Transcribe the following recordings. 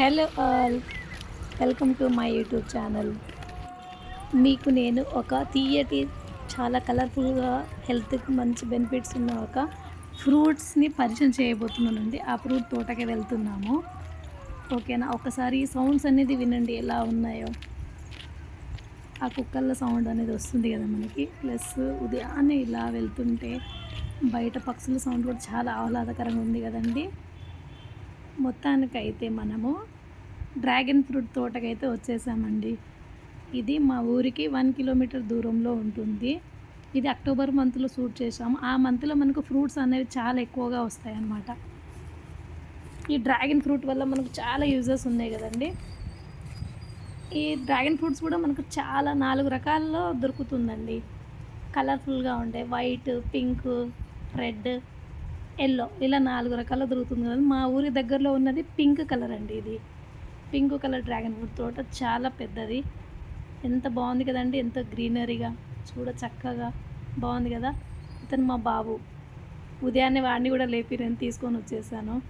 Hello all. Welcome to my YouTube channel. మీకు నేను ఒక తీయటి చాలా కలర్ఫుల్గా హెల్త్కి మంచి బెనిఫిట్స్ ఉన్న ఒక ఫ్రూట్స్ని పరిచయం చేయబోతున్నానండి. ఆ ఫ్రూట్ తోటకి వెళ్తున్నాము. ఓకేనా? ఒకసారి సౌండ్స్ అనేది వినండి ఎలా ఉన్నాయో. ఆ కుక్కల సౌండ్ అనేది వస్తుంది కదా మనకి. ప్లస్ ఉదయాన్నే ఇలా వెళ్తుంటే బయట పక్షుల సౌండ్ కూడా చాలా ఆహ్లాదకరంగా ఉంది కదండి. మొత్తానికైతే మనము డ్రాగన్ ఫ్రూట్ తోటకైతే వచ్చేసామండి. ఇది మా ఊరికి వన్ కిలోమీటర్ దూరంలో ఉంటుంది. ఇది అక్టోబర్ మంత్లో షూట్ చేసాము ఆ మంత్లో మనకు ఫ్రూట్స్ అనేవి చాలా ఎక్కువగా వస్తాయి అన్నమాట ఈ డ్రాగన్ ఫ్రూట్ వల్ల మనకు చాలా యూజెస్ ఉన్నాయి కదండి. ఈ డ్రాగన్ ఫ్రూట్స్ కూడా మనకు చాలా నాలుగు రకాల్లో దొరుకుతుందండి. కలర్ఫుల్గా ఉంటాయి వైట్ పింక్ రెడ్ ఎల్లో. ఇలా నాలుగు రకాల దొరుకుతుంది కదా. మా ఊరి దగ్గరలో ఉన్నది పింక్ కలర్ అండి ఇది. పింక్ కలర్ డ్రాగన్ ఫ్రూట్ తోట చాలా పెద్దది. ఎంత బాగుంది కదండి ఎంత గ్రీనరీగా. చూడ చక్కగా బాగుంది కదా. ఇతను మా బాబు. ఉదయాన్నే వాడిని కూడా లేపి నేను తీసుకొని వచ్చేసాను.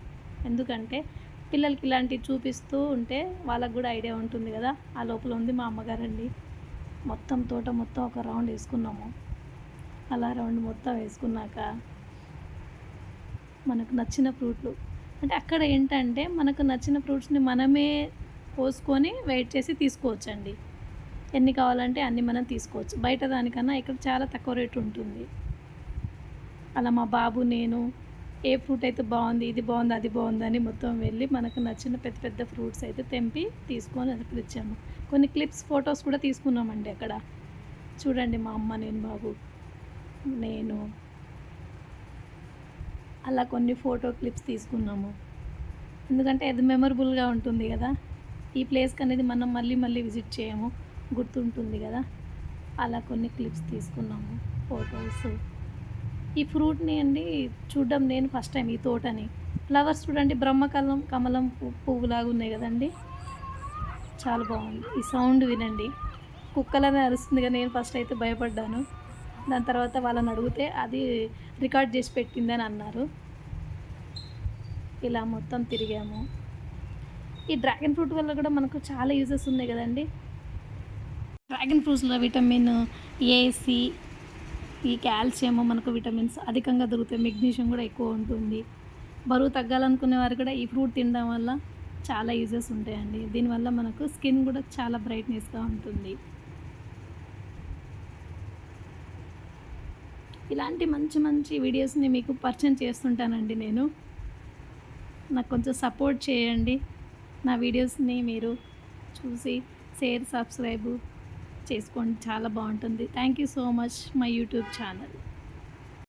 ఎందుకంటే పిల్లలకి ఇలాంటివి చూపిస్తూ ఉంటే వాళ్ళకు కూడా ఐడియా ఉంటుంది కదా. ఆ లోపల ఉంది మా అమ్మగారండి. మొత్తం తోట మొత్తం ఒక రౌండ్ వేసుకున్నాము. అలా రౌండ్ మొత్తం వేసుకున్నాక మనకు నచ్చిన ఫ్రూట్లు. అంటే అక్కడ ఏంటంటే మనకు నచ్చిన ఫ్రూట్స్ని మనమే కోసుకొని వెయిట్ చేసి తీసుకోవచ్చండి. ఎన్ని కావాలంటే అన్ని మనం తీసుకోవచ్చు. బయట దానికన్నా ఇక్కడ చాలా తక్కువ రేటు ఉంటుంది. అలా మా బాబు నేను ఏ ఫ్రూట్ అయితే బాగుంది ఇది బాగుంది అది బాగుంది అని మొత్తం వెళ్ళి మనకు నచ్చిన పెద్ద పెద్ద ఫ్రూట్స్ అయితే తెంపి తీసుకొని అక్కడ ఇచ్చాము కొన్ని క్లిప్స్ ఫొటోస్ కూడా తీసుకున్నామండి అక్కడ. చూడండి మా అమ్మ నేను బాబు నేను అలా కొన్ని ఫోటో క్లిప్స్ తీసుకున్నాము. ఎందుకంటే అది మెమరబుల్గా ఉంటుంది కదా. ఈ ప్లేస్కి అనేది మనం మళ్ళీ మళ్ళీ విజిట్ చేయము. గుర్తుంటుంది కదా. అలా కొన్ని క్లిప్స్ తీసుకున్నాము ఫొటోస్. ఈ ఫ్రూట్ని అండి చూడడం నేను ఫస్ట్ టైం ఈ తోటని. ఫ్లవర్స్ చూడండి బ్రహ్మకలం కమలం పువ్వులాగా ఉన్నాయి కదండి. చాలా బాగుంది. ఈ సౌండ్ వినండి. కుక్కలనే అరుస్తుంది కానీ నేను ఫస్ట్ అయితే భయపడ్డాను. దాని తర్వాత వాళ్ళని అడిగితే అది రికార్డ్ చేసి పెట్టిందని అన్నారు. ఇలా మొత్తం తిరిగాము. ఈ డ్రాగన్ ఫ్రూట్ వల్ల కూడా మనకు చాలా యూజెస్ ఉన్నాయి కదండి. డ్రాగన్ ఫ్రూట్స్లో విటమిన్ ఏసి ఈ కాల్షియం మనకు విటమిన్స్ అధికంగా దొరుకుతాయి. మెగ్నీషియం కూడా ఎక్కువ ఉంటుంది. బరువు తగ్గాలనుకునే వారు కూడా ఈ ఫ్రూట్ తినడం వల్ల చాలా యూజెస్ ఉంటాయండి. దీనివల్ల మనకు స్కిన్ కూడా చాలా బ్రైట్నెస్గా ఉంటుంది. ఇలాంటి మంచి మంచి వీడియోస్ని మీకు పరిచయం చేస్తుంటానండి నేను. నాకు కొంచెం సపోర్ట్ చేయండి. నా వీడియోస్ని మీరు చూసి షేర్ సబ్స్క్రైబ్ చేసుకోండి. చాలా బాగుంటుంది. Thank you so much my YouTube channel.